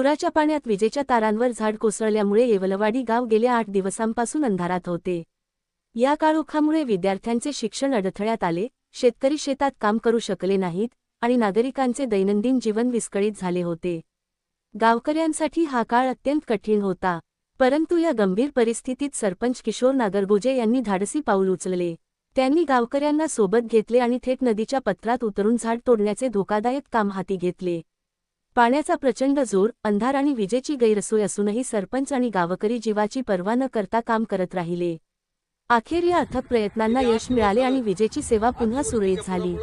पुराच्या पाण्यात विजेच्या तारांवर झाड कोसळल्यामुळे येवलवाडी गाव गेल्या आठ दिवसांपासून अंधारात होते. या काळोखामुळे विद्यार्थ्यांचे शिक्षण अडथळ्यात आले शेतकरी शेतात काम करू शकले नाहीत आणि नागरिकांचे दैनंदिन जीवन विस्कळीत झाले होते. गावकऱ्यांसाठी हा काळ अत्यंत कठीण होता परंतु या गंभीर परिस्थितीत सरपंच किशोर नागरगोजे यांनी धाडसी पाऊल उचलले. त्यांनी गावकऱ्यांना सोबत घेतले आणि थेट नदीच्या पत्रात उतरून झाड तोडण्याचे धोकादायक काम हाती घेतले. पाण्याचा प्रचंड जोर अंधार आणि विजेची गैरसोय असूनही सरपंच आणि गावकरी जीवाची पर्वा न करता काम करत राहिले. अखेर या अथक प्रयत्नांना यश मिळाले आणि विजेची सेवा पुन्हा सुरळीत झाली.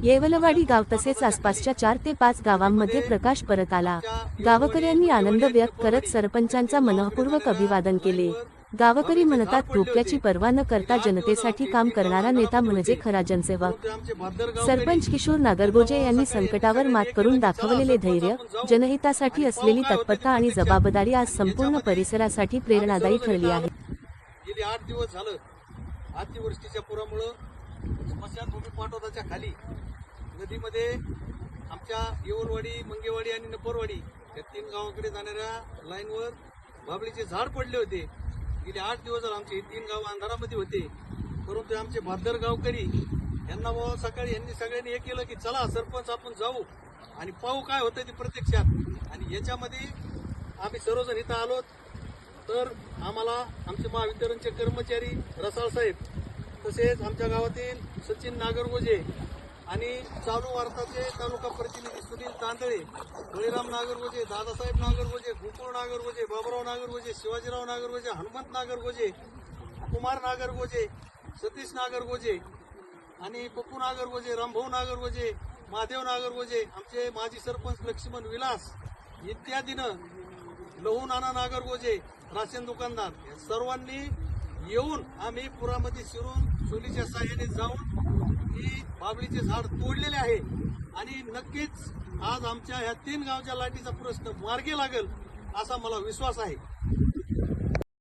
येवलवाडी गाव तसेच आसपासच्या चार ते पाच गावांमध्ये प्रकाश परत आला. गावकऱ्यांनी आनंद व्यक्त करत सरपंचांचा मनःपूर्वक अभिवादन केले. गावकरी म्हणतात धोक्याची पर्वा न करता जनतेसाठी काम करणारा नेता म्हणजे खरा जनसेवक. सरपंच किशोर नागरगोजे यांनी संकटावर मात करून दाखवलेले धैर्य जनहितासाठी असलेली तत्परता आणि जबाबदारी आज संपूर्ण परिसरासाठी प्रेरणादायी ठरली आहे. गेले आठ दिवस झालं. अतिवृष्टीच्या पुरामुळे स्मशानभूमी खाली नदीमध्ये आमच्या येवलवाडी मंगेवाडी आणि नपरवाडी या तीन गावाकडे जाणाऱ्या लाईनवर बाबळीचे झाड पडले होते. गेले आठ दिवस आमचे हे तीन गाव अंधारामध्ये होते. परंतु आमचे भादर गावकरी यांना बाबा सकाळी यांनी सगळ्यांनी हे केलं की चला सरपंच आपण जाऊ आणि पाहू काय होतं ते प्रत्यक्षात. आणि याच्यामध्ये आम्ही सर्वजण इथं आलोत तर आम्हाला आमचे महावितरणचे कर्मचारी रसाळ साहेब तसेच आमच्या गावातील सचिन नागरगोजे आणि चालू वार्ताचे तालुका प्रतिनिधी सुनील तांदळे बळीराम नागरगोजे दादासाहेब नागरगोजे गोकुळ नागरगोजे बाबराव नागरगोजे शिवाजीराव नागरगोजे हनुमंत नागरगोजे कुमार नागरगोजे सतीश नागरगोजे आणि पप्पू नागरगोजे रामभाऊ नागरगोजे महादेव नागरगोजे आमचे माजी सरपंच लक्ष्मण विलास इत्यादीनं लहू नाना नागरगोजे राशन दुकानदार. या सर्वांनी येऊन आम्ही पुरामध्ये शिरून चुलीच्या साह्याने जाऊन ही बाबळीचे झाड तोडलेले आहे. आणि नक्कीच आज आमच्या ह्या तीन गावच्या लाटीचा प्रश्न मार्गी लागेल असा मला विश्वास आहे.